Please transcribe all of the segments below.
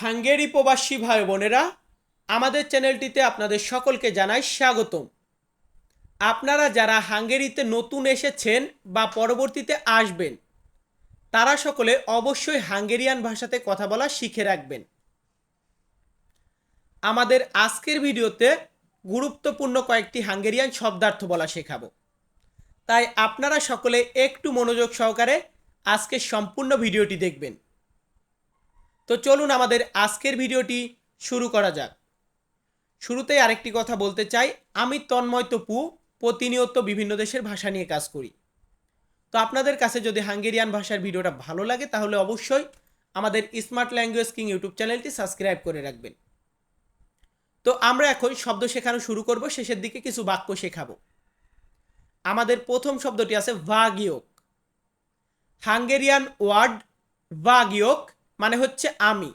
Hungary প্রবাসী ভাই বোনেরা, আমাদের চ্যানেলটিতে আপনাদের সকলকে জানাই স্বাগতম। আপনারা যারা হাঙ্গেরিতে নতুন এসেছেন বা পরবর্তীতে আসবেন, তারা সকলে অবশ্যই হাঙ্গেরিয়ান ভাষাতে কথা বলা শিখে রাখবেন। আমাদের আজকের ভিডিওতে গুরুত্বপূর্ণ কয়েকটি হাঙ্গেরিয়ান শব্দার্থ বলা শেখাবো। তাই আপনারা সকলে একটু মনোযোগ সহকারে আজকের সম্পূর্ণ ভিডিওটি দেখবেন। তো চলুন আমাদের আজকের ভিডিওটি শুরু করা যাক। শুরুতেই আরেকটি কথা বলতে চাই, আমি তন্ময় তপু, প্রতিনিয়ত বিভিন্ন দেশের ভাষা নিয়ে কাজ করি। তো আপনাদের কাছে যদি হাঙ্গেরিয়ান ভাষার ভিডিওটা ভালো লাগে, তাহলে অবশ্যই আমাদের স্মার্ট ল্যাঙ্গুয়েজ কিং ইউটিউব চ্যানেলটি সাবস্ক্রাইব করে রাখবেন। তো আমরা এখন শব্দ শেখানো শুরু করব, শেষের দিকে কিছু বাক্য শেখাবো। আমাদের প্রথম শব্দটি আছে ভাগ ভাগিয়োক। হাঙ্গেরিয়ান ওয়ার্ড ভাগ ভাগিয়োক মানে হচ্ছে আমি।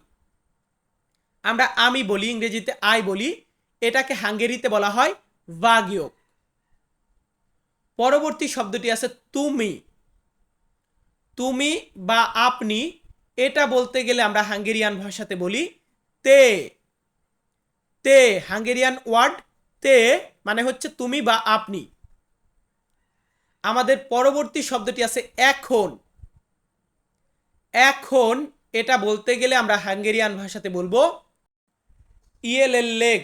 আমরা আমি বলি, ইংরেজিতে আই বলি, এটাকে হাঙ্গেরিতে বলা হয় ভাগিয়োক পরবর্তী শব্দটি আছে তুমি। তুমি বা আপনি, এটা বলতে গেলে আমরা হাঙ্গেরিয়ান ভাষাতে বলি তে। তে, হাঙ্গেরিয়ান ওয়ার্ড তে মানে হচ্ছে তুমি বা আপনি। আমাদের পরবর্তী শব্দটি আছে এখন। এখন এটা বলতে গেলে আমরা হাঙ্গেরিয়ান ভাষাতে বলব ইএলএল লেগ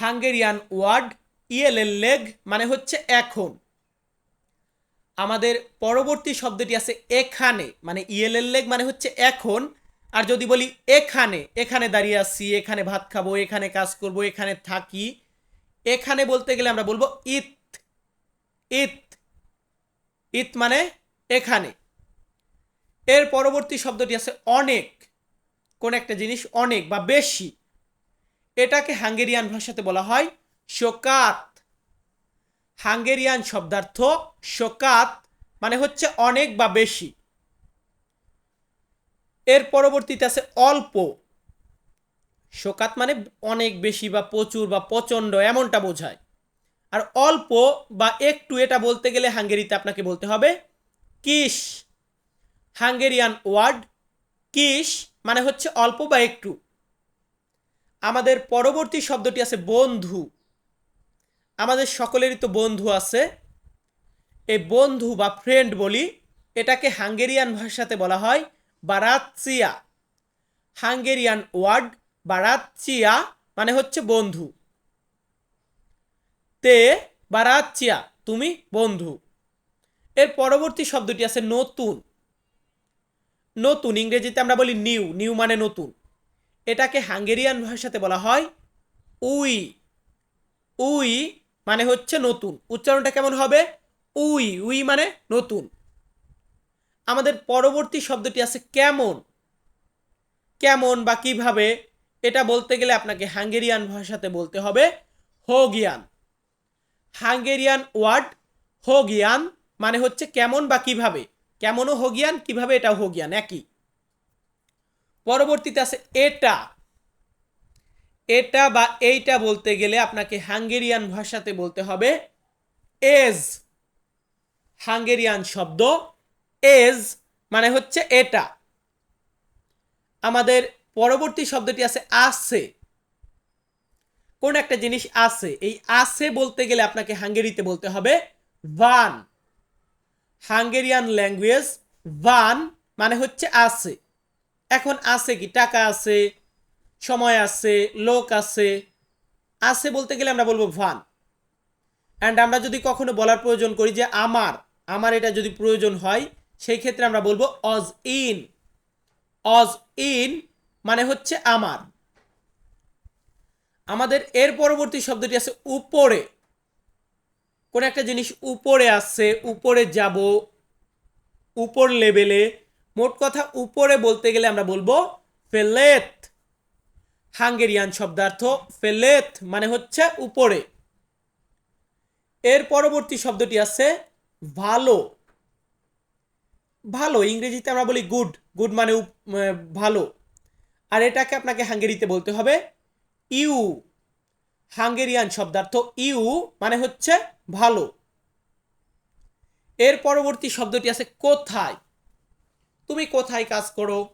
হাঙ্গেরিয়ান ওয়ার্ড ইএলএল লেগ মানে হচ্ছে এখন। আমাদের পরবর্তী শব্দটি আছে এখানে মানে ইএলএল লেগ মানে হচ্ছে এখন। আর যদি বলি এখানে এখানে দাঁড়িয়ে আছি, এখানে ভাত খাব, এখানে কাজ করব, এখানে থাকি, এখানে বলতে গেলে আমরা বলব ইত ইত ইত মানে এখানে। এর পরবর্তী শব্দটি আছে অনেক। কোন একটা জিনিস অনেক বা বেশি। এটাকে হাঙ্গেরিয়ান ভাষাতে বলা হয় শোকাত। হাঙ্গেরিয়ান শব্দার্থ শোকাত মানে হচ্ছে অনেক বা বেশি। এর পরবর্তীতে আছে অল্প। শোকাত মানে অনেক বেশি বা প্রচুর বা প্রচণ্ড এমনটা বোঝায়। আর অল্প বা একটু এটা বলতে গেলে হাঙ্গেরিতে আপনাকে বলতে হবে কিস। হাঙ্গেরিয়ান ওয়ার্ড কিস মানে হচ্ছে অল্প বা একটু। আমাদের পরবর্তী শব্দটি আছে বন্ধু। আমাদের সকলেরই তো বন্ধু আছে। এই বন্ধু বা ফ্রেন্ড বলি, এটাকে হাঙ্গেরিয়ান ভাষাতে বলা হয় বারাতচিয়া হাঙ্গেরিয়ান ওয়ার্ড বারাতচিয়া মানে হচ্ছে বন্ধু। তে বারাতচিয়া তুমি বন্ধু। এর পরবর্তী শব্দটি আছে নতুন। নতুন, ইংরেজিতে আমরা বলি নিউ নিউ মানে নতুন। এটাকে হাঙ্গেরিয়ান ভাষাতে বলা হয় উই। উই মানে হচ্ছে নতুন। উচ্চারণটা কেমন হবে? উই উই মানে নতুন। আমাদের পরবর্তী শব্দটি আছে কেমন। কেমন বা কীভাবে, এটা বলতে গেলে আপনাকে হাঙ্গেরিয়ান ভাষাতে বলতে হবে হোগিয়ান। হাঙ্গেরিয়ান ওয়ার্ড হোগিয়ান মানে হচ্ছে কেমন বা কীভাবে। কেমনও হোগিয়ান, কীভাবে এটা হোগিয়ান, একই। পরবর্তীতে আছে এটা। এটা বা এইটা বলতে গেলে আপনাকে হাঙ্গেরিয়ান ভাষাতে বলতে হবে এজ। হাঙ্গেরিয়ান শব্দ এজ মানে হচ্ছে এটা। আমাদের পরবর্তী শব্দটি আছে আছে কোন একটা জিনিস আছে এই আছে বলতে গেলে আপনাকে হাঙ্গেরিতে বলতে হবে ভান হাঙ্গেরিয়ান ল্যাঙ্গুয়েজ ভান মানে হচ্ছে আছে। এখন আছে কি? টাকা আছে, সময় আছে, লোক আছে। আছে বলতে গেলে আমরা বলব ভান অ্যান্ড আমরা যদি কখনো বলার প্রয়োজন করি যে আমার আমার এটা যদি প্রয়োজন হয়, সেই ক্ষেত্রে আমরা বলব অজ ইন। অজ ইন মানে হচ্ছে আমার। আমাদের এর পরবর্তী শব্দটি আছে উপরে। কোন একটা জিনিস উপরে আসছে উপরে যাব, উপর লেভেলে, মোট কথা উপরে বলতে গেলে আমরা বলব ফেলেত, হাঙ্গেরিয়ান শব্দার্থ ফেলেত মানে হচ্ছে উপরে। এর পরবর্তী শব্দটি আছে ভালো। ভালো, ইংরেজিতে আমরা বলি গুড গুড মানে ভালো। আর এটাকে আপনাকে হাঙ্গেরিতে বলতে হবে ইউ, হাঙ্গেরিয়ান শব্দার্থ ইউ মানে হচ্ছে ভালো। এর পরবর্তী শব্দটি আছে কোথায়? তুমি কোথায় কাজ করো?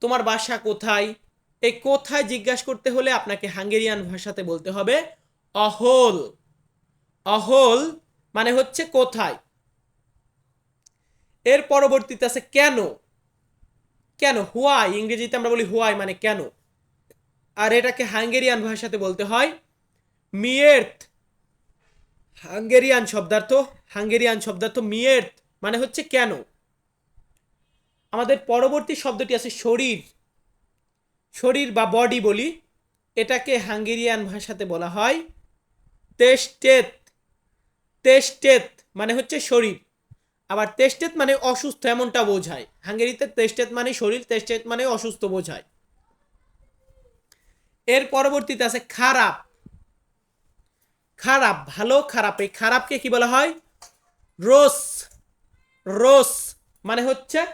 তোমার বাসা কোথায়? এই কোথায় জিজ্ঞাসা করতে হলে আপনাকে হাঙ্গেরিয়ান ভাষাতে বলতে হবে অহল। অহল মানে হচ্ছে কোথায়? এর পরবর্তীতে আছে কেন? কেন? হুয়াই, ইংরেজিতে আমরা বলি হুয়াই মানে কেন? আর এটাকে হাঙ্গেরিয়ান ভাষাতে বলতে হয় মিয়ের্থ। হাঙ্গেরিয়ান শব্দার্থ হাঙ্গেরিয়ান শব্দার্থ মিয়ের্থ মানে হচ্ছে কেন? আমাদের পরবর্তী শব্দটি আছে শরীর। শরীর বা বডি বলি, এটাকে হাঙ্গেরিয়ান ভাষাতে বলা হয় তেস্টেত তেস্টেত মানে হচ্ছে শরীর। আবার তেস্টেত মানে অসুস্থ এমনটা বোঝায়। হাঙ্গেরিতে তেস্টেত মানে শরীর তেস্টেত মানে অসুস্থ বোঝায়। এর পরবর্তীতে আছে খারাপ। খারাপ, ভালো, খারাপ। এই খারাপকে কি বলা হয়? রোস রোস মানে হচ্ছে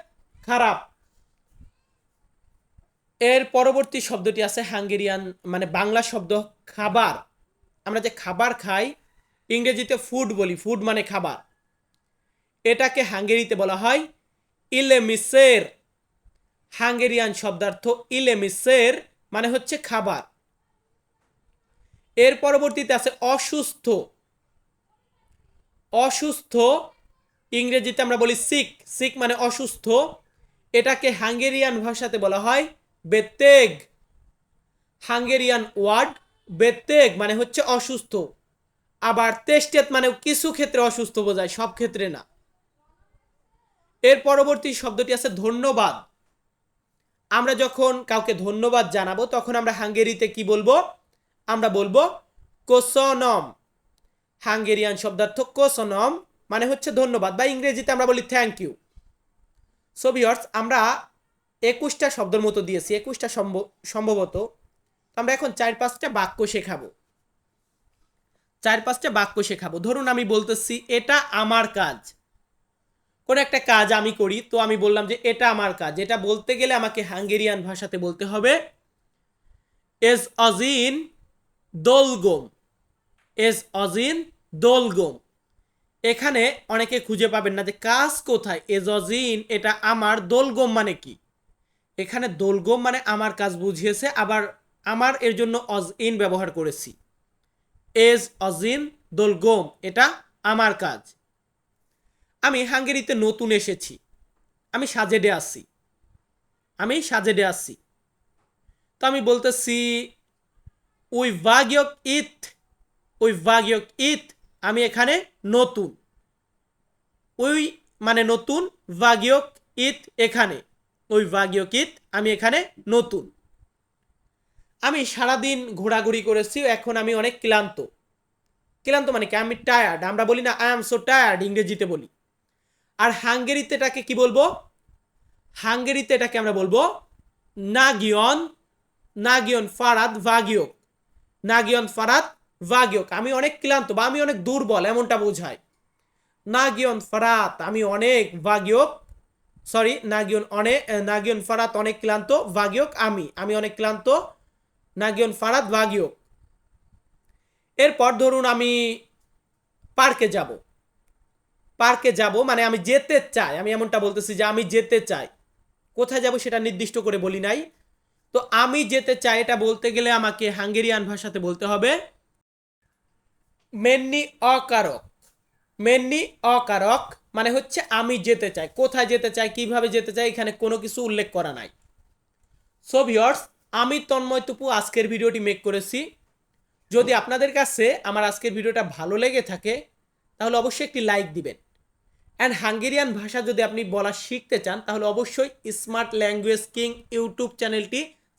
খারাপ। এর পরবর্তী শব্দটি আছে হাঙ্গেরিয়ান মানে বাংলা শব্দ খাবার। আমরা যে খাবার খাই, ইংরেজিতে ফুড বলি। ফুড মানে খাবার। এটাকে হাঙ্গেরিতে বলা হয় ইলেমিসের। হাঙ্গেরিয়ান শব্দার্থ ইলেমিসের মানে হচ্ছে খাবার। এর পরবর্তীতে আছে অসুস্থ। অসুস্থ, ইংরেজিতে আমরা বলি সিক সিক মানে অসুস্থ। এটাকে হাঙ্গেরিয়ান ভাষাতে বলা হয় বেতেগ হাঙ্গেরিয়ান ওয়ার্ড বেতেগ মানে হচ্ছে অসুস্থ। আবার তেস্টেত মানে কিছু ক্ষেত্রে অসুস্থ বোঝায়, সব ক্ষেত্রে না। এর পরবর্তী শব্দটি আছে ধন্যবাদ। আমরা যখন কাউকে ধন্যবাদ জানাব, তখন আমরা হাঙ্গেরিতে কি বলব? আমরা বলব কোসনম। হাঙ্গেরিয়ান শব্দার্থ কোসনম মানে হচ্ছে ধন্যবাদ বা ইংরেজিতে আমরা বলি থ্যাংক ইউ সো ভিওর্স আমরা একুশটা শব্দের মতো দিয়েছি, একুশটা সম্ভবত। আমরা এখন চার পাঁচটা বাক্য শেখাবো। চার পাঁচটা বাক্য শেখাবো। ধরুন আমি বলতেছি, এটা আমার কাজ। কোন একটা কাজ আমি করি, তো আমি বললাম যে, এটা আমার কাজ। এটা বলতে গেলে আমাকে হাঙ্গেরিয়ান ভাষাতে বলতে হবে এজ অজিন দোলগোম। এজ অজিন দোলগোম। এখানে অনেকে খুঁজে পাবেন না যে কাজ কোথায়। এজ অজিন, এটা আমার দোলগোম মানে কি? এখানে দোলগোম মানে আমার কাজ বুঝিয়েছে, আবার আমার এর জন্য অজ ইন ব্যবহার করেছি। এজ অজিন দোলগোম, এটা আমার কাজ। আমি হাঙ্গেরিতে নতুন এসেছি। আমি সাজেডে আসি আমি সাজেডে আসি তো আমি বলতেছি উই ভাগিয়ক ইথ উই ভাগিয়ক ইথ আমি এখানে নতুন। উই মানে নতুন ভাগিয়ক ইথ এখানে, ওই ভাগিয়ক ইথ আমি এখানে নতুন। আমি সারাদিন ঘোরাঘুরি করেছি, এখন আমি অনেক ক্লান্ত। ক্লান্ত মানে কি? আমি টায়ার্ড আমরা বলি না আই এম সো টায়ার্ড ইংরেজিতে বলি। আর হাঙ্গেরিতে এটাকে কি বলব? হাঙ্গেরিতে এটাকে আমরা বলব, নাগিয়ন নাগিয়ন ফারাদ ভাগিয়ক নাগিয়ন ফারাদ ভাগিয়ক, আমি অনেক ক্লান্ত বা আমি অনেক দুর্বল, এমনটা বোঝায়। নাগিয়ন ফারাত, আমি অনেক ভাগিয়ক সরি নাগিয়ন অনেক নাগিয়ন ফারাত অনেক ক্লান্ত, ভাগিয়ক, আমি আমি অনেক ক্লান্ত, নাগিয়ন ফারাত, ভাগিয়ক। এরপর ধরুন আমি পার্কে যাব। পার্কে যাব মানে আমি যেতে চাই, আমি এমনটা বলতেছি যে আমি যেতে চাই। কোথায় যাব সেটা নির্দিষ্ট করে বলি নাই। তো আমি যেতে চাই এটা বলতে গেলে আমাকে হাঙ্গেরিয়ান ভাষাতে বলতে হবে। মেননি অকারক। মেননি অকারক মানে হচ্ছে আমি যেতে চাই। কোথায় যেতে চাই, কীভাবে যেতে চাই, এখানে কোনো কিছু উল্লেখ করা নাই। সো ভিওর্স আমি তন্ময় তুপু আজকের ভিডিওটি মেক করেছি। যদি আপনাদের কাছে আমার আজকের ভিডিওটা ভালো লেগে থাকে, তাহলে অবশ্যই একটি লাইক দিবেন। অ্যান্ড হাঙ্গেরিয়ান ভাষা যদি আপনি বলা শিখতে চান, তাহলে অবশ্যই স্মার্ট ল্যাঙ্গুয়েজ কিং ইউটিউব চ্যানেলটি